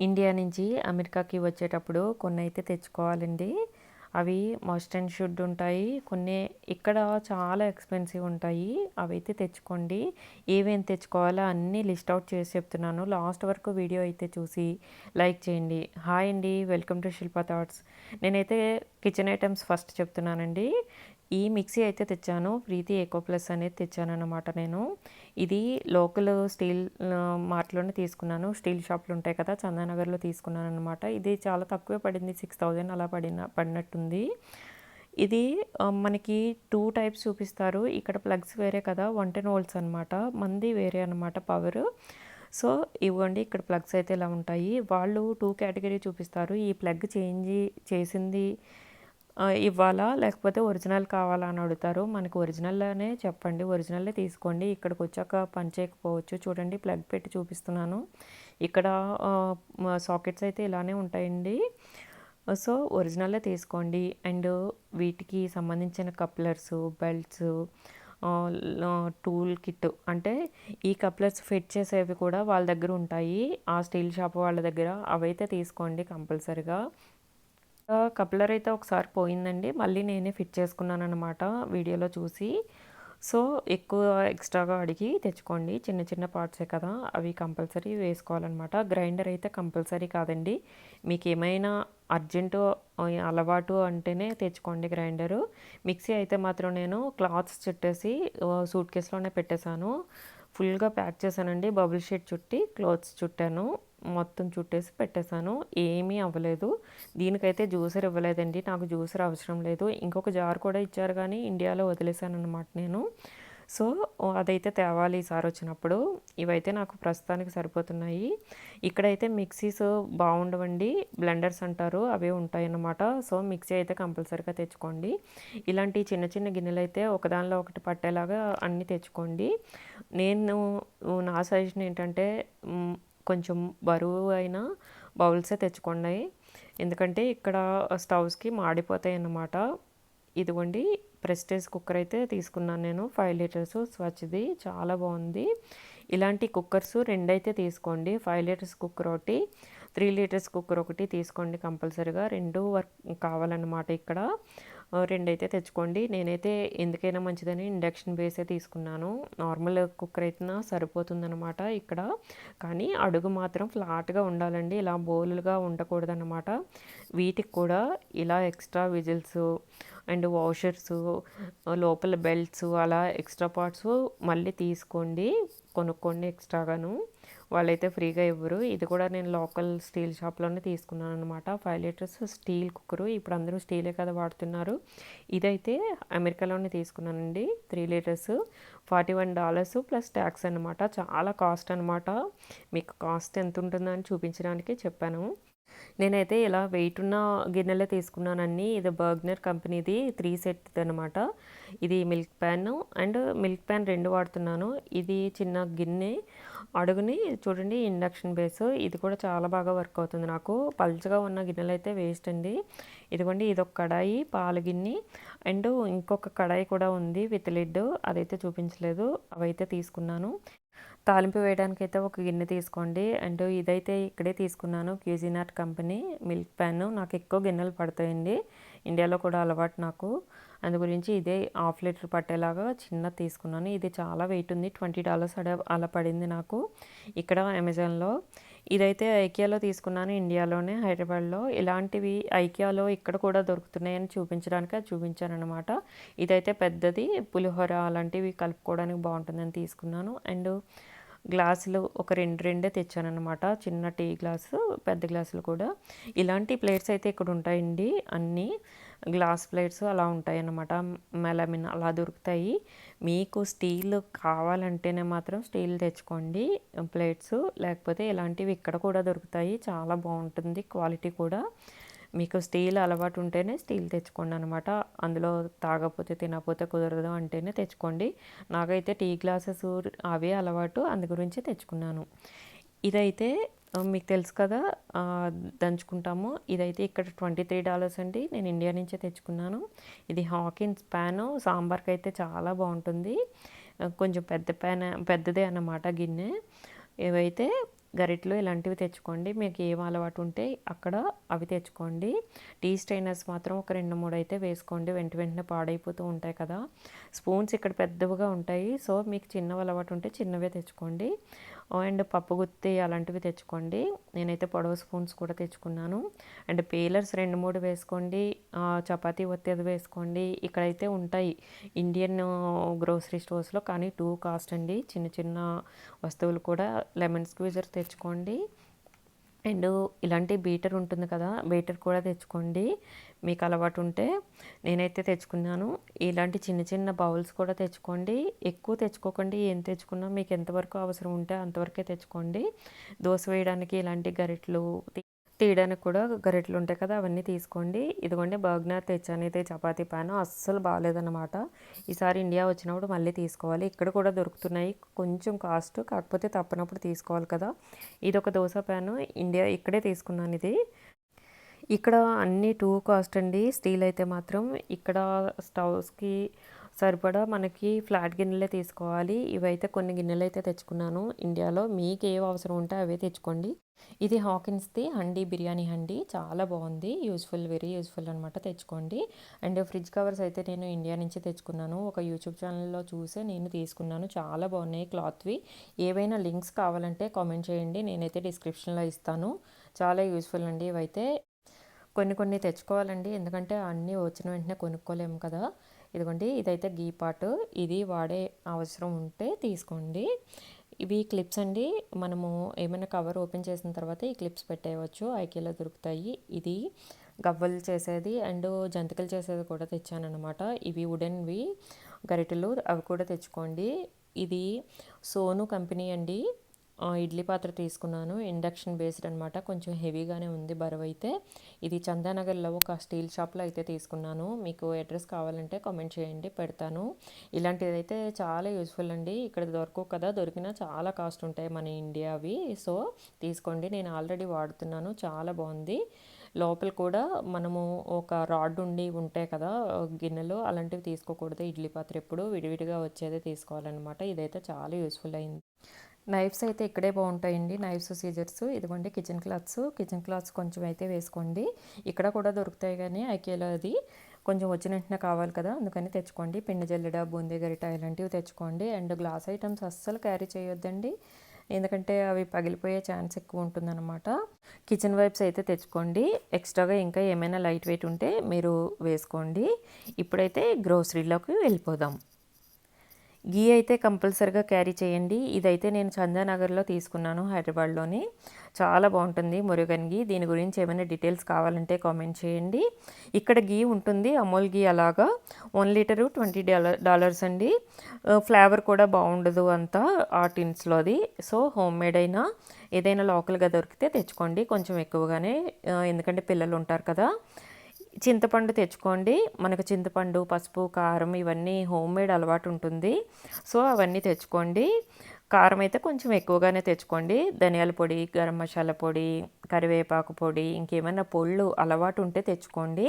India నుంచి అమెరికాకి వచ్చేటప్పుడు కొన్ని అయితే తెచ్చుకోవాలండి. అవి మస్ట్ అండ్ షుడ్ ఉంటాయి. కొన్ని ఇక్కడ చాలా ఎక్స్పెన్సివ్ ఉంటాయి. అవి అయితే తెచ్చుకోండి. ఏమేం తెచ్చుకోవాలో అన్నీ లిస్ట్ అవుట్ చేసి చెప్తున్నాను. లాస్ట్ వరకు వీడియో అయితే చూసి లైక్ చేయండి. హాయ్ అండి. Welcome to Shilpa thoughts. నేనైతే కిచెన్ ఐటమ్స్ ఫస్ట్ చెప్తున్నానండి. ఈ మిక్సీ అయితే తెచ్చాను. ప్రీతి ఎకో ప్లస్ అనేది తెచ్చాను అనమాట నేను. ఇది లోకల్ స్టీల్ మార్ట్లోనే తీసుకున్నాను. స్టీల్ షాప్లు ఉంటాయి కదా చందానగర్లో తీసుకున్నాను అనమాట ఇది చాలా తక్కువే పడింది సిక్స్ థౌజండ్ అలా పడిన పడినట్టుంది. ఇది మనకి టూ టైప్స్ చూపిస్తారు. ఇక్కడ ప్లగ్స్ వేరే కదా వన్ టెన్ వోల్ట్స్ అనమాట మంది వేరే అనమాట పవర్. సో ఇవ్వండి ఇక్కడ ప్లగ్స్ అయితే ఇలా ఉంటాయి. వాళ్ళు టూ కేటగిరీ చూపిస్తారు. ఈ ప్లగ్ చేంజ్ చేసింది ఇవ్వాలా? లేకపోతే ఒరిజినల్ కావాలా అని అడుగుతారు. మనకు ఒరిజినల్లోనే చెప్పండి. ఒరిజినల్లే తీసుకోండి. ఇక్కడికి వచ్చాక పని చేయకపోవచ్చు. చూడండి ప్లగ్ పెట్టి చూపిస్తున్నాను. ఇక్కడ సాకెట్స్ అయితే ఇలానే ఉంటాయండి. సో ఒరిజినల్లే తీసుకోండి. అండ్ వీటికి సంబంధించిన కప్లర్స్ బెల్ట్స్ టూల్ కిట్ అంటే ఈ కప్లర్స్ ఫిట్ చేసేవి కూడా వాళ్ళ దగ్గర ఉంటాయి. ఆ స్టీల్ షాప్ వాళ్ళ దగ్గర అవైతే తీసుకోండి కంపల్సరిగా. కప్లర్ అయితే ఒకసారి పోయిందండి. మళ్ళీ నేనే ఫిట్ చేసుకున్నాను అనమాట వీడియోలో చూసి. సో ఎక్కువ ఎక్స్ట్రాగా అడిగి తెచ్చుకోండి. చిన్న చిన్న పార్ట్సే కదా. అవి కంపల్సరీ వేసుకోవాలన్నమాట. గ్రైండర్ అయితే కంపల్సరీ కాదండి. మీకు ఏమైనా అర్జెంటు అలవాటు అంటేనే తెచ్చుకోండి గ్రైండరు. మిక్సీ అయితే మాత్రం నేను క్లాత్స్ చుట్టేసి సూట్ కేసులోనే పెట్టేశాను. ఫుల్గా ప్యాక్ చేశానండి. బబుల్ షీట్ చుట్టి క్లోత్స్ చుట్టాను. మొత్తం చుట్టేసి పెట్టేశాను. ఏమీ అవ్వలేదు. దీనికైతే జ్యూసర్ ఇవ్వలేదండి. నాకు జ్యూసర్ అవసరం లేదు. ఇంకొక జార్ కూడా ఇచ్చారు కానీ ఇండియాలో వదిలేశాను అనమాట నేను. సో అదైతే తేవాలి ఈసారి వచ్చినప్పుడు. ఇవైతే నాకు ప్రస్తుతానికి సరిపోతున్నాయి. ఇక్కడైతే మిక్సీస్ బాగుండవండి. బ్లెండర్స్ అంటారు అవే ఉంటాయి అన్నమాట సో మిక్సీ అయితే కంపల్సరీగా తెచ్చుకోండి. ఇలాంటి చిన్న చిన్న గిన్నెలు అయితే ఒకదానిలో ఒకటి పట్టేలాగా అన్నీ తెచ్చుకోండి. నేను నా సజెషన్ ఏంటంటే కొంచెం బరువు అయిన బౌల్సే తెచ్చుకోండి. ఎందుకంటే ఇక్కడ స్టవ్స్కి మాడిపోతాయి అన్నమాట ఇదిగోండి ప్రెస్టేజ్ కుక్కర్ అయితే తీసుకున్నాను నేను. ఫైవ్ లీటర్స్ స్వచ్ది చాలా బాగుంది. ఇలాంటి కుక్కర్స్ రెండైతే తీసుకోండి. ఫైవ్ లీటర్స్ కుక్కర్ ఒకటి త్రీ లీటర్స్ కుక్కర్ ఒకటి తీసుకోండి కంపల్సరీగా. రెండు వర్క్ కావాలన్నమాట ఇక్కడ. రెండైతే తెచ్చుకోండి. నేనైతే ఎందుకైనా మంచిదని ఇండక్షన్ బేసే తీసుకున్నాను. నార్మల్ కుక్కర్ అయితే సరిపోతుందనమాట ఇక్కడ. కానీ అడుగు మాత్రం ఫ్లాట్గా ఉండాలండి. ఇలా బోలుగా ఉండకూడదన్నమాట. వీటికి కూడా ఇలా ఎక్స్ట్రా విజిల్స్ అండ్ వాషర్స్ లోపల బెల్ట్స్ అలా ఎక్స్ట్రా పార్ట్స్ మళ్ళీ తీసుకోండి. కొనుక్కోండి ఎక్స్ట్రాగాను. వాళ్ళైతే ఫ్రీగా ఇవ్వరు. ఇది కూడా నేను లోకల్ స్టీల్ షాప్లోనే తీసుకున్నాను అనమాట ఫైవ్ లీటర్స్ స్టీల్ కుక్కరు. ఇప్పుడు అందరూ స్టీలే కదా వాడుతున్నారు. ఇదైతే అమెరికాలోనే తీసుకున్నానండి. Three litres. Forty one dollars plus tax అనమాట చాలా కాస్ట్ అనమాట మీకు కాస్ట్ ఎంత ఉంటుందని చూపించడానికి చెప్పాను. నేనైతే ఇలా వెయిట్ ఉన్న గిన్నెలే తీసుకున్నానండి ఇది బర్గ్నర్ కంపెనీది త్రీ సెట్ అనమాట ఇది milk pan and milk pan రెండు వాడుతున్నాను. ఇది చిన్న గిన్నె. అడుగుని చూడండి ఇండక్షన్ బేస్. ఇది కూడా చాలా బాగా వర్క్ అవుతుంది నాకు. పల్చగా ఉన్న గిన్నెలు అయితే వేస్ట్ అండి. ఇదిగోండి ఇది ఒక కడాయి పాలు గిన్నె అండ్ ఇంకొక కడాయి కూడా ఉంది విత్ లిడ్. అదైతే చూపించలేదు. అవైతే తీసుకున్నాను. తాలింపు వేయడానికి అయితే ఒక గిన్నె తీసుకోండి. అండ్ ఇదైతే ఇక్కడే తీసుకున్నాను క్యూజినాట్ కంపెనీ మిల్క్ ప్యాన్. నాకు ఎక్కువ గిన్నెలు పడతాయండి. ఇండియాలో కూడా అలవాటు నాకు. అందు గురించి ఇదే హాఫ్ లీటర్ పట్టేలాగా చిన్న తీసుకున్నాను. ఇది చాలా వెయిట్ ఉంది. ట్వంటీ డాలర్స్ అడ అలా పడింది నాకు. ఇక్కడ అమెజాన్లో ఇదైతే ఐకియాలో తీసుకున్నాను. ఇండియాలోనే హైదరాబాద్లో. ఇలాంటివి ఐకియాలో ఇక్కడ కూడా దొరుకుతున్నాయని చూపించడానికి అది చూపించాను అనమాట ఇదైతే పెద్దది. పులిహోర అలాంటివి కలుపుకోవడానికి బాగుంటుందని తీసుకున్నాను. అండ్ గ్లాసులు ఒక రెండు రెండే తెచ్చానమాట చిన్న టీ గ్లాసు పెద్ద గ్లాసులు కూడా. ఇలాంటి ప్లేట్స్ అయితే ఇక్కడ ఉంటాయండి అన్నీ. గ్లాస్ ప్లేట్స్ అలా ఉంటాయి అన్నమాట మెలమిన్ అలా దొరుకుతాయి. మీకు స్టీల్ కావాలంటేనే మాత్రం స్టీల్ తెచ్చుకోండి ప్లేట్స్. లేకపోతే ఇలాంటివి ఇక్కడ కూడా దొరుకుతాయి. చాలా బాగుంటుంది క్వాలిటీ కూడా. మీకు స్టీల్ అలవాటు ఉంటేనే స్టీల్ తెచ్చుకోండి అనమాట అందులో తాగకపోతే తినకపోతే కుదరదు అంటేనే తెచ్చుకోండి. నాకైతే టీ గ్లాసెస్ అవే అలవాటు అందు గురించి తెచ్చుకున్నాను. ఇదైతే మీకు తెలుసు కదా దంచుకుంటాము. ఇదైతే ఇక్కడ ట్వంటీ త్రీ డాలర్స్ అండి. నేను ఇండియా నుంచే తెచ్చుకున్నాను. ఇది హాకిన్స్ ప్యాను సాంబార్కి అయితే చాలా బాగుంటుంది. కొంచెం పెద్ద ప్యాన్ పెద్దదే అన్నమాట గిన్నె. ఇవైతే గరిటలు ఇలాంటివి తెచ్చుకోండి. మీకు ఏం అలవాటు ఉంటే అక్కడ అవి తెచ్చుకోండి. టీ స్ట్రైనర్స్ మాత్రం ఒక రెండు మూడు అయితే వేసుకోండి. వెంట వెంటనే పాడైపోతూ ఉంటాయి కదా. స్పూన్స్ ఇక్కడ పెద్దవిగా ఉంటాయి. సో మీకు చిన్నవి అలవాటు ఉంటే చిన్నవే తెచ్చుకోండి. అండ్ పప్పు గుత్తి అలాంటివి తెచ్చుకోండి. నేనైతే పొడవు స్పూన్స్ కూడా తెచ్చుకున్నాను. అండ్ పీలర్స్ రెండు మూడు వేసుకోండి. చపాతీ ఒత్తిది వేసుకోండి. ఇక్కడైతే ఉంటాయి ఇండియన్ గ్రోసరీ స్టోర్స్లో కానీ టూ కాస్ట్ అండి. చిన్న చిన్న వస్తువులు కూడా లెమన్ స్క్వీజర్ తెచ్చుకోండి. అండ్ ఇలాంటి బీటర్ ఉంటుంది కదా బీటర్ కూడా తెచ్చుకోండి. మీకు అలవాటు ఉంటే నేనైతే తెచ్చుకున్నాను. ఇలాంటి చిన్న చిన్న బౌల్స్ కూడా తెచ్చుకోండి. ఎక్కువ తెచ్చుకోకండి. ఏం తెచ్చుకున్నా మీకు ఎంతవరకు అవసరం ఉంటే అంతవరకే తెచ్చుకోండి. దోశ వేయడానికి ఇలాంటి గరిటెలు తీయడానికి కూడా గరిటెలు ఉంటాయి కదా అవన్నీ తీసుకోండి. ఇదిగోండి బర్గ్నర్ తెచ్చాను అయితే చపాతీ పాన్ అస్సలు బాగాలేదన్నమాట. ఈసారి ఇండియా వచ్చినప్పుడు మళ్ళీ తీసుకోవాలి. ఇక్కడ కూడా దొరుకుతున్నాయి. కొంచెం కాస్ట్ కాకపోతే తప్పనప్పుడు తీసుకోవాలి కదా. ఇది ఒక దోశ ప్యాను. ఇండియా ఇక్కడే తీసుకున్నాను ఇది. ఇక్కడ అన్ని టూ కాస్ట్ అండి. స్టీల్ అయితే మాత్రం ఇక్కడ స్టవ్స్కి సరిపడా మనకి ఫ్లాట్ గిన్నెలే తీసుకోవాలి. ఇవైతే కొన్ని గిన్నెలు అయితే తెచ్చుకున్నాను ఇండియాలో. మీకు ఏ అవసరం ఉంటే అవే తెచ్చుకోండి. ఇది హాకిన్స్ది హండీ బిర్యానీ హండీ. చాలా బాగుంది. యూస్ఫుల్ వెరీ యూస్ఫుల్ అనమాట తెచ్చుకోండి. అండ్ ఫ్రిడ్జ్ కవర్స్ అయితే నేను ఇండియా నుంచి తెచ్చుకున్నాను. ఒక యూట్యూబ్ ఛానల్లో చూసే నేను తీసుకున్నాను. చాలా బాగున్నాయి క్లాత్వి. ఏవైనా లింక్స్ కావాలంటే కామెంట్ చేయండి. నేనైతే డిస్క్రిప్షన్లో ఇస్తాను. చాలా యూస్ఫుల్ అండి ఇవైతే. కొన్ని కొన్ని తెచ్చుకోవాలండి. ఎందుకంటే అన్నీ వచ్చిన వెంటనే కొనుక్కోలేము కదా. ఇదిగోండి ఇదైతే గీ పాటు ఇది వాడే అవసరం ఉంటే తీసుకోండి. ఇవి క్లిప్స్ అండి. మనము ఏమైనా కవర్ ఓపెన్ చేసిన తర్వాత ఈ క్లిప్స్ పెట్టేయవచ్చు. ఐకేలో దొరుకుతాయి. ఇది గవ్వలు చేసేది అండ్ జంతికలు చేసేది కూడా తెచ్చానమాట ఇవి వుడెన్వి గరిటెలు. అవి కూడా తెచ్చుకోండి. ఇది సోను కంపెనీ అండి. ఇడ్లీ పాత్ర తీసుకున్నాను. ఇండక్షన్ బేస్డ్ అనమాట కొంచెం హెవీగానే ఉంది బరువు అయితే. ఇది చందానగర్లో ఒక స్టీల్ షాప్లో అయితే తీసుకున్నాను. మీకు అడ్రస్ కావాలంటే కామెంట్ చేయండి పెడతాను. ఇలాంటిదైతే చాలా యూస్ఫుల్ అండి. ఇక్కడ దొరకవు కదా దొరికినా చాలా కాస్ట్ ఉంటాయి మన ఇండియా అవి. సో తీసుకోండి. నేను ఆల్రెడీ వాడుతున్నాను. చాలా బాగుంది. లోపల కూడా మనము ఒక రాడ్ ఉండి ఉంటాయి కదా గిన్నెలు. అలాంటివి తీసుకోకూడదు. ఇడ్లీ పాత్ర ఎప్పుడు విడివిడిగా వచ్చేదే తీసుకోవాలన్నమాట. ఇదైతే చాలా యూస్ఫుల్ అయింది. నైఫ్స్ అయితే ఇక్కడే బాగుంటాయండి. Knives scissors. ఇదిగోండి కిచెన్ క్లాత్స్ కిచెన్ క్లాత్స్ కొంచెం అయితే వేసుకోండి. ఇక్కడ కూడా దొరుకుతాయి కానీ ఐకేలో అది కొంచెం వచ్చిన వెంటనే కావాలి కదా. అందుకని తెచ్చుకోండి. పిండి జల్లెడ బూందీ గరిట ఇలాంటివి తెచ్చుకోండి. అండ్ గ్లాస్ ఐటమ్స్ అస్సలు క్యారీ చేయొద్దండి. ఎందుకంటే అవి పగిలిపోయే ఛాన్స్ ఎక్కువ ఉంటుందన్నమాట. కిచెన్ వైప్స్ అయితే తెచ్చుకోండి. ఎక్స్ట్రాగా ఇంకా ఏమైనా లైట్ వెయిట్ ఉంటే మీరు వేసుకోండి. ఇప్పుడైతే గ్రోసరీలోకి వెళ్ళిపోదాం. గీ అయితే కంపల్సరిగా క్యారీ చేయండి. ఇదైతే నేను చందానగర్లో తీసుకున్నాను హైదరాబాద్లోని. చాలా బాగుంటుంది మురుగన్ గీ. దీని గురించి ఏమైనా డీటెయిల్స్ కావాలంటే కామెంట్ చేయండి. ఇక్కడ గీ ఉంటుంది అమూల్ గీ అలాగా. One litre twenty dollar dollars అండి. ఫ్లేవర్ కూడా బాగుండదు అంతా ఆ టిన్స్లోది. సో హోమ్ మేడ్ అయినా ఏదైనా లోకల్గా దొరికితే తెచ్చుకోండి. కొంచెం ఎక్కువగానే ఎందుకంటే పిల్లలు ఉంటారు కదా. చింతపండు తెచ్చుకోండి. మనకు చింతపండు పసుపు కారం ఇవన్నీ హోమ్ మేడ్ అలవాటు ఉంటుంది. సో అవన్నీ తెచ్చుకోండి. కారం అయితే కొంచెం ఎక్కువగానే తెచ్చుకోండి. ధనియాల పొడి గరం మసాలా పొడి కరివేపాకు పొడి ఇంకేమైనా పొళ్ళు అలవాటు ఉంటే తెచ్చుకోండి.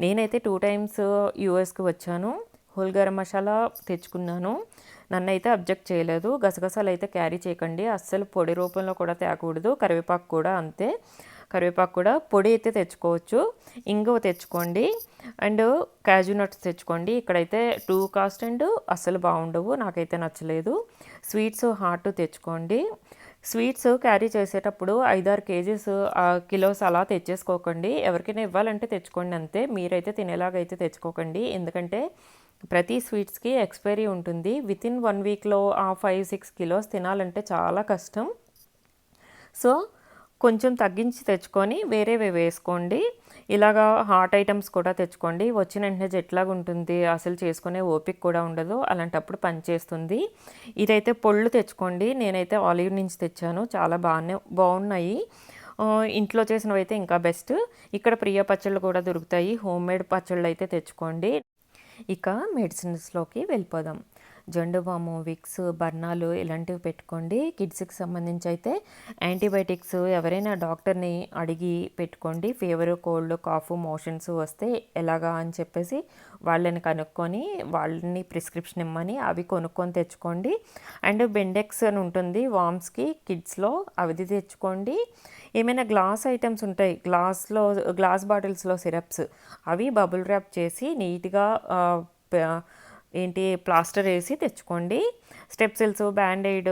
నేనైతే టూ టైమ్స్ యూఎస్కి వచ్చాను. హోల్ గరం మసాలా తెచ్చుకున్నాను. నన్ను అయితే అబ్జెక్ట్ చేయలేదు. గసగసాలు అయితే క్యారీ చేయకండి. అస్సలు పొడి రూపంలో కూడా తేకూడదు. కరివేపాకు కూడా అంతే. కరివేపాకు కూడా పొడి అయితే తెచ్చుకోవచ్చు. ఇంగువ తెచ్చుకోండి. అండ్ క్యాజు నట్స్ తెచ్చుకోండి. ఇక్కడైతే టూ కాస్ట్ అండ్ అస్సలు బాగుండవు. నాకైతే నచ్చలేదు. స్వీట్స్ హాట్ తెచ్చుకోండి. స్వీట్స్ క్యారీ చేసేటప్పుడు ఐదారు కేజీస్ కిలోస్ అలా తెచ్చేసుకోకండి. ఎవరికైనా ఇవ్వాలంటే తెచ్చుకోండి అంతే. మీరైతే తినేలాగైతే తెచ్చుకోకండి. ఎందుకంటే ప్రతి స్వీట్స్కి ఎక్స్పైరీ ఉంటుంది. విత్ ఇన్ వన్ వీక్లో ఆ ఫైవ్ సిక్స్ కిలోస్ తినాలంటే చాలా కష్టం. సో కొంచెం తగ్గించి తెచ్చుకొని వేరేవి వేసుకోండి. ఇలాగా హాట్ ఐటమ్స్ కూడా తెచ్చుకోండి. వచ్చిన వెంటనే జెట్లాగా ఉంటుంది. అసలు చేసుకునే ఓపిక కూడా ఉండదు. అలాంటప్పుడు పనిచేస్తుంది ఇదైతే పొళ్ళు తెచ్చుకోండి. నేనైతే ఆలివ్ నుంచి తెచ్చాను. చాలా బాగానే బాగున్నాయి ఇంట్లో చేసినవి అయితే ఇంకా బెస్ట్. ఇక్కడ ప్రియ పచ్చళ్ళు కూడా దొరుకుతాయి. హోమ్ మేడ్ పచ్చళ్ళు అయితే తెచ్చుకోండి. ఇక మెడిసిన్స్లోకి వెళ్ళిపోదాం. జండుబాము విక్స్ బర్నాలు ఇలాంటివి పెట్టుకోండి. కిడ్స్కి సంబంధించి అయితే యాంటీబయాటిక్స్ ఎవరైనా డాక్టర్ని అడిగి పెట్టుకోండి. ఫీవర్ కోల్డ్ కాఫ్ మోషన్స్ వస్తే ఎలాగా అని చెప్పేసి వాళ్ళని కనుక్కొని వాళ్ళని ప్రిస్క్రిప్షన్ ఇమ్మని అవి కొనుక్కొని తెచ్చుకోండి. అండ్ బెండెక్స్ అని ఉంటుంది వామ్స్కి కిడ్స్లో అవి తెచ్చుకోండి. ఏమైనా గ్లాస్ ఐటమ్స్ ఉంటాయి. గ్లాస్లో గ్లాస్ బాటిల్స్లో సిరప్స్ అవి బబుల్ ర్యాప్ చేసి నీట్గా ఏంటి ప్లాస్టర్ వేసి తెచ్చుకోండి. స్టెప్సిల్స్ బ్యాండైడ్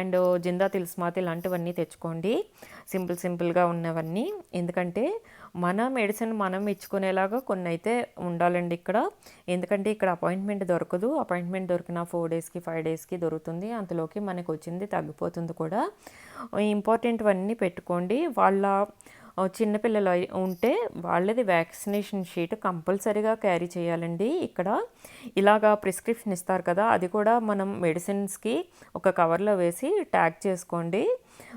అండ్ జిందా తిల్స్మాత్ ఇలాంటివన్నీ తెచ్చుకోండి. సింపుల్ సింపుల్గా ఉన్నవన్నీ. ఎందుకంటే మన మెడిసిన్ మనం ఇచ్చుకునేలాగా కొన్ని అయితే ఉండాలండి ఇక్కడ. ఎందుకంటే ఇక్కడ అపాయింట్మెంట్ దొరకదు. అపాయింట్మెంట్ దొరికిన ఫోర్ డేస్కి ఫైవ్ డేస్కి దొరుకుతుంది. అంతలోకి మనకు వచ్చింది తగ్గిపోతుంది కూడా. ఇంపార్టెంట్వన్నీ పెట్టుకోండి. వాళ్ళ చిన్నపిల్లలు ఉంటే వాళ్ళది వ్యాక్సినేషన్ షీట్ కంపల్సరీగా క్యారీ చేయాలండి. ఇక్కడ ఇలాగా ప్రిస్క్రిప్షన్ ఇస్తారు కదా అది కూడా మనం మెడిసిన్స్కి ఒక కవర్లో వేసి ట్యాగ్ చేసుకోండి.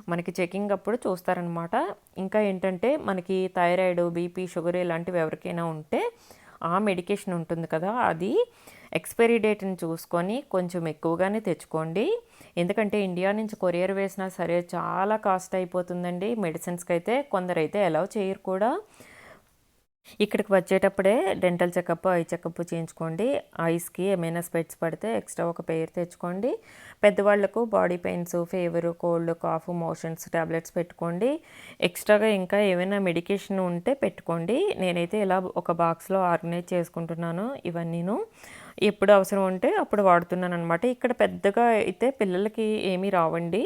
మనకి చెకింగ్ అప్పుడు చూస్తారనమాట. ఇంకా ఏంటంటే మనకి థైరాయిడ్ బీపీ షుగర్ ఇలాంటివి ఎవరికైనా ఉంటే ఆ మెడికేషన్ ఉంటుంది కదా అది ఎక్స్పైరీ డేట్ని చూసుకొని కొంచెం ఎక్కువగానే తెచ్చుకోండి. ఎందుకంటే ఇండియా నుంచి కొరియర్ వేసినా సరే చాలా కాస్ట్ అయిపోతుందండి. మెడిసిన్స్కి అయితే కొందరైతే అలౌ చేయరు కూడా. ఇక్కడికి వచ్చేటప్పుడే డెంటల్ చెకప్ ఐ చెకప్ చేయించుకోండి. ఐస్కి ఏమైనా స్పెట్స్ పడితే ఎక్స్ట్రా ఒక పేరు తెచ్చుకోండి. పెద్దవాళ్ళకు body pains fever cold cough motions tablets పెట్టుకోండి. ఎక్స్ట్రాగా ఇంకా ఏమైనా మెడికేషన్ ఉంటే పెట్టుకోండి. నేనైతే ఇలా ఒక బాక్స్లో ఆర్గనైజ్ చేసుకుంటున్నాను ఇవన్నీను. ఎప్పుడు అవసరం ఉంటే అప్పుడు వాడుతున్నాను అనమాట ఇక్కడ పెద్దగా అయితే పిల్లలకి ఏమీ రావండి.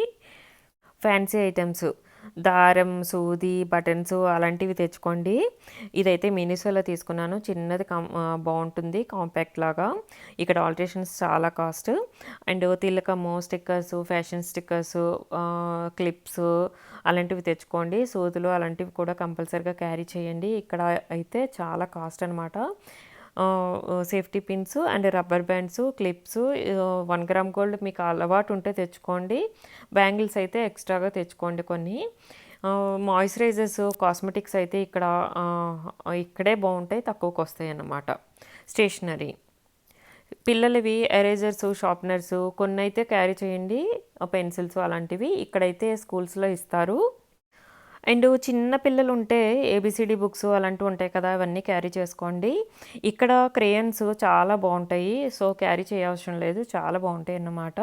Fancy items. దారం సూది బటన్స్ అలాంటివి తెచ్చుకోండి. ఇదైతే మినిసోలో తీసుకున్నాను. చిన్నది కం బాగుంటుంది. కాంపాక్ట్ లాగా. ఇక్కడ ఆల్టరేషన్స్ చాలా కాస్ట్. అండ్ తిలకము స్టిక్కర్స్ ఫ్యాషన్ స్టిక్కర్స్ క్లిప్స్ అలాంటివి తెచ్చుకోండి. సూదులు అలాంటివి కూడా కంపల్సరిగా క్యారీ చేయండి. ఇక్కడ అయితే చాలా కాస్ట్ అనమాట safety pins and rubber bands clips one gram gold మీకు అలవాటు ఉంటే తెచ్చుకోండి. బ్యాంగిల్స్ అయితే ఎక్స్ట్రాగా తెచ్చుకోండి కొన్ని. మాయిశ్చరైజర్స్ కాస్మెటిక్స్ అయితే ఇక్కడ ఇక్కడే బాగుంటాయి తక్కువకి వస్తాయి అన్నమాట స్టేషనరీ. పిల్లలవి ఎరేజర్స్ షార్ప్నర్స్ కొన్ని అయితే క్యారీ చేయండి. పెన్సిల్స్ అలాంటివి ఇక్కడైతే స్కూల్స్లో ఇస్తారు. అండ్ చిన్న పిల్లలు ఉంటే ఏబిసిడి బుక్స్ అలాంటివి ఉంటాయి కదా అవన్నీ క్యారీ చేసుకోండి. ఇక్కడ క్రేయన్స్ చాలా బాగుంటాయి సో క్యారీ చేయవసరం లేదు చాలా బాగుంటాయి అన్నమాట.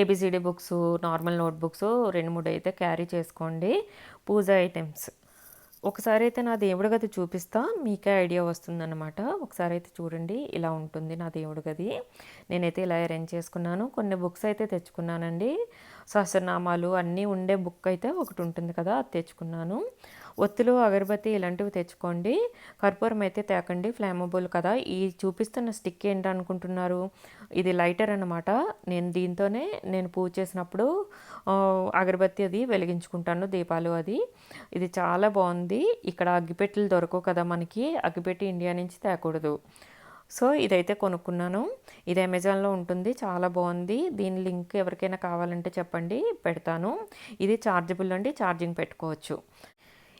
ఏబిసిడి బుక్స్ నార్మల్ నోట్బుక్స్ రెండు మూడు అయితే క్యారీ చేసుకోండి. పూజ ఐటమ్స్. ఒకసారి అయితే నా దేవుడి గది చూపిస్తా మీకే ఐడియా వస్తుందన్నమాట. ఒకసారి అయితే చూడండి ఇలా ఉంటుంది నా దేవుడి గది. నేనైతే ఇలా అరేంజ్ చేసుకున్నాను. కొన్ని బుక్స్ అయితే తెచ్చుకున్నానండి. సహస్రనామాలు అన్నీ ఉండే బుక్ అయితే ఒకటి ఉంటుంది కదా అది తెచ్చుకున్నాను. ఒత్తులు అగరబత్తి ఇలాంటివి తెచ్చుకోండి. కర్పూరం అయితే తేకండి ఫ్లేమబుల్ కదా. ఈ చూపిస్తున్న స్టిక్ ఏంటనుకుంటున్నారు ఇది లైటర్ అనమాట నేను దీంతోనే నేను పూజ చేసినప్పుడు అగరబత్తి అది వెలిగించుకుంటాను దీపాలు అది. ఇది చాలా బాగుంది. ఇక్కడ అగ్గిపెట్టెలు దొరకవు కదా మనకి. అగ్గిపెట్టి ఇండియా నుంచి తేకూడదు. సో ఇదైతే కొనుక్కున్నాను. ఇది అమెజాన్లో ఉంటుంది. చాలా బాగుంది. దీని లింక్ ఎవరికైనా కావాలంటే చెప్పండి పెడతాను. ఇది ఛార్జబుల్ అండి ఛార్జింగ్ పెట్టుకోవచ్చు.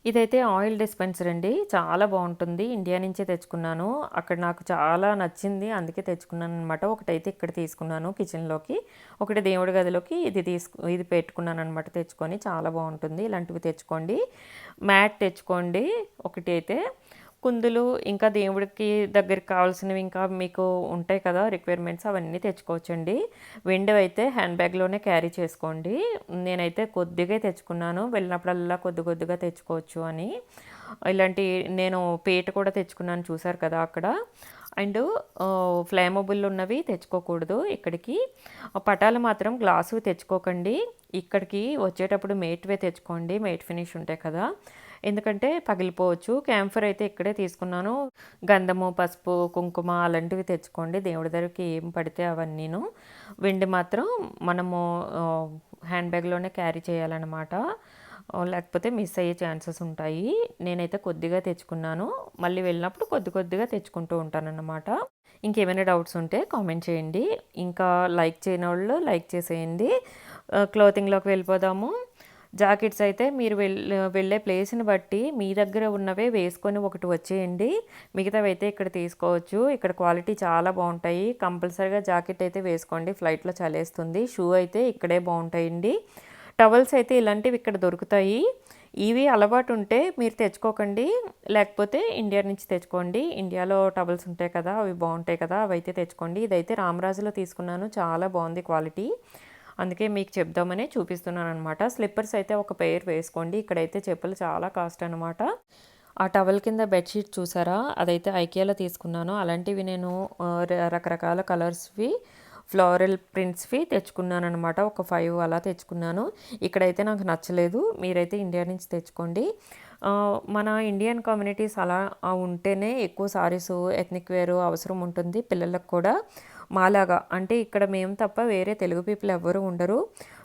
ఇదైతే ఆయిల్ డిస్పెన్సర్ అండి. చాలా బాగుంటుంది. ఇండియా నుంచే తెచ్చుకున్నాను. అక్కడ నాకు చాలా నచ్చింది. అందుకే తెచ్చుకున్నాను అనమాట ఒకటైతే ఇక్కడ తీసుకున్నాను కిచెన్లోకి. ఒకటి దేవుడి గదిలోకి ఇది తీసుకు ఇది పెట్టుకున్నాను అనమాట తెచ్చుకొని. చాలా బాగుంటుంది. ఇలాంటివి తెచ్చుకోండి. మ్యాట్ తెచ్చుకోండి. ఒకటి అయితే కుందులు ఇంకా దేవుడికి దగ్గరికి కావాల్సినవి ఇంకా మీకు ఉంటాయి కదా రిక్వైర్మెంట్స్ అవన్నీ తెచ్చుకోవచ్చండి. వెండి అయితే హ్యాండ్ బ్యాగ్లోనే క్యారీ చేసుకోండి. నేనైతే కొద్దిగా తెచ్చుకున్నాను. వెళ్ళినప్పుడల్లా కొద్ది కొద్దిగా తెచ్చుకోవచ్చు అని. ఇలాంటి నేను పేట కూడా తెచ్చుకున్నాను చూసారు కదా అక్కడ. అండ్ ఫ్లేమబుల్ ఉన్నవి తెచ్చుకోకూడదు ఇక్కడికి. పటాలు మాత్రం గ్లాసు తెచ్చుకోకండి. ఇక్కడికి వచ్చేటప్పుడు మేట్వే తెచ్చుకోండి. మేట్ ఫినిష్ ఉంటాయి కదా. ఎందుకంటే పగిలిపోవచ్చు. క్యాంఫర్ అయితే ఇక్కడే తీసుకున్నాను. గంధము పసుపు కుంకుమ అలాంటివి తెచ్చుకోండి. దేవుడి దగ్గరికి ఏం పడితే అవన్నీను. వెండి మాత్రం మనము హ్యాండ్ బ్యాగ్లోనే క్యారీ చేయాలన్నమాట. లేకపోతే మిస్ అయ్యే ఛాన్సెస్ ఉంటాయి. నేనైతే కొద్దిగా తెచ్చుకున్నాను. మళ్ళీ వెళ్ళినప్పుడు కొద్ది కొద్దిగా తెచ్చుకుంటూ ఉంటానన్నమాట. ఇంకేమైనా డౌట్స్ ఉంటే కామెంట్ చేయండి. ఇంకా లైక్ చేయని వాళ్ళు లైక్ చేసేయండి. క్లోతింగ్లోకి వెళ్ళిపోదాము. జాకెట్స్ అయితే మీరు వెళ్ వెళ్ళే ప్లేస్ని బట్టి మీ దగ్గర ఉన్నవే వేసుకొని ఒకటి వచ్చేయండి. మిగతావి అయితే ఇక్కడ తీసుకోవచ్చు. ఇక్కడ క్వాలిటీ చాలా బాగుంటాయి. కంపల్సరీగా జాకెట్ అయితే వేసుకోండి. ఫ్లైట్లో చలేస్తుంది. షూ అయితే ఇక్కడే బాగుంటాయండి. టవల్స్ అయితే ఇలాంటివి ఇక్కడ దొరుకుతాయి. ఇవి అలవాటు ఉంటే మీరు తెచ్చుకోకండి. లేకపోతే ఇండియా నుంచి తెచ్చుకోండి. ఇండియాలో టవల్స్ ఉంటాయి కదా అవి బాగుంటాయి కదా అవి అయితే తెచ్చుకోండి. ఇదైతే రామరాజులో తీసుకున్నాను. చాలా బాగుంది క్వాలిటీ. అందుకే మీకు చెప్దామని చూపిస్తున్నాను అనమాట స్లిప్పర్స్ అయితే ఒక పెయిర్ వేసుకోండి. ఇక్కడైతే చెప్పులు చాలా కాస్ట్ అనమాట ఆ టవల్ కింద బెడ్షీట్ చూసారా? అదైతే ఐకియాలో తీసుకున్నాను. అలాంటివి నేను రకరకాల కలర్స్వి ఫ్లోరల్ ప్రింట్స్వి తెచ్చుకున్నాను అనమాట ఒక ఫైవ్ అలా తెచ్చుకున్నాను. ఇక్కడైతే నాకు నచ్చలేదు. మీరైతే ఇండియా నుంచి తెచ్చుకోండి. మన ఇండియన్ కమ్యూనిటీస్ అలా ఉంటేనే ఎక్కువ సారీస్ ఎథ్నిక్ వేరు అవసరం ఉంటుంది పిల్లలకు కూడా. మాలాగా. అంటే ఇక్కడ మేము తప్ప వేరే తెలుగు పీపుల్ ఎవ్వరూ ఉండరు.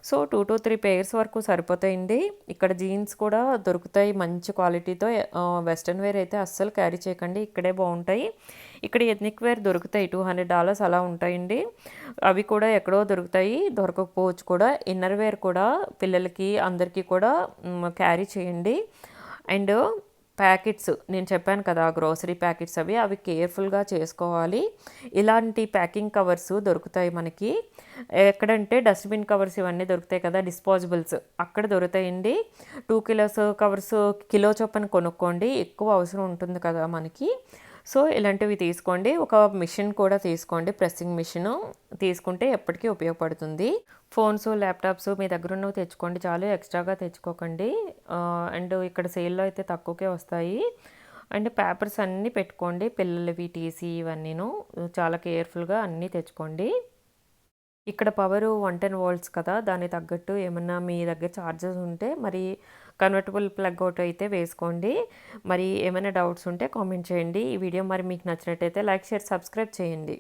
So two to three pairs వరకు సరిపోతాయండి. ఇక్కడ జీన్స్ కూడా దొరుకుతాయి మంచి క్వాలిటీతో. వెస్ట్రన్ వేర్ అయితే అస్సలు క్యారీ చేయకండి. ఇక్కడే బాగుంటాయి. ఇక్కడ ఎథ్నిక్ వేర్ దొరుకుతాయి. టూ హండ్రెడ్ డాలర్స్ అలా ఉంటాయండి. అవి కూడా ఎక్కడో దొరుకుతాయి. దొరకకపోవచ్చు కూడా. ఇన్నర్ వేర్ కూడా పిల్లలకి అందరికీ కూడా క్యారీ చేయండి. అండ్ ప్యాకెట్స్ నేను చెప్పాను కదా గ్రోసరీ ప్యాకెట్స్ అవి అవి కేర్ఫుల్గా చేసుకోవాలి. ఇలాంటి ప్యాకింగ్ కవర్స్ దొరుకుతాయి మనకి. ఎక్కడంటే డస్ట్బిన్ కవర్స్ ఇవన్నీ దొరుకుతాయి కదా డిస్పోజబుల్స్. అక్కడ దొరుకుతాయండి. టూ కిలోస్ కవర్స్ కిలో చొప్పున కొనుక్కోండి. ఎక్కువ అవసరం ఉంటుంది కదా మనకి. సో ఇలాంటివి తీసుకోండి. ఒక మిషన్ కూడా తీసుకోండి ప్రెస్సింగ్ మిషన్. తీసుకుంటే ఎప్పటికీ ఉపయోగపడుతుంది. ఫోన్స్ ల్యాప్టాప్స్ మీ దగ్గర ఉన్నవి తెచ్చుకోండి. చాలు ఎక్స్ట్రాగా తెచ్చుకోకండి. అండ్ ఇక్కడ సేల్లో అయితే తక్కువకే వస్తాయి. అండ్ పేపర్స్ అన్నీ పెట్టుకోండి. పిల్లలవి టీసీ ఇవన్నీను చాలా కేర్ఫుల్గా అన్నీ తెచ్చుకోండి. ఇక్కడ పవరు వన్ టెన్ వోల్ట్స్ కదా దానికి తగ్గట్టు ఏమన్నా మీ దగ్గర ఛార్జెస్ ఉంటే మరి కన్వర్టబుల్ ప్లగ్ అవుట్ అయితే వేసుకోండి. మరి ఏమైనా డౌట్స్ ఉంటే కామెంట్ చేయండి. ఈ వీడియో మరి మీకు నచ్చినట్టయితే లైక్ షేర్ సబ్స్క్రైబ్ చేయండి.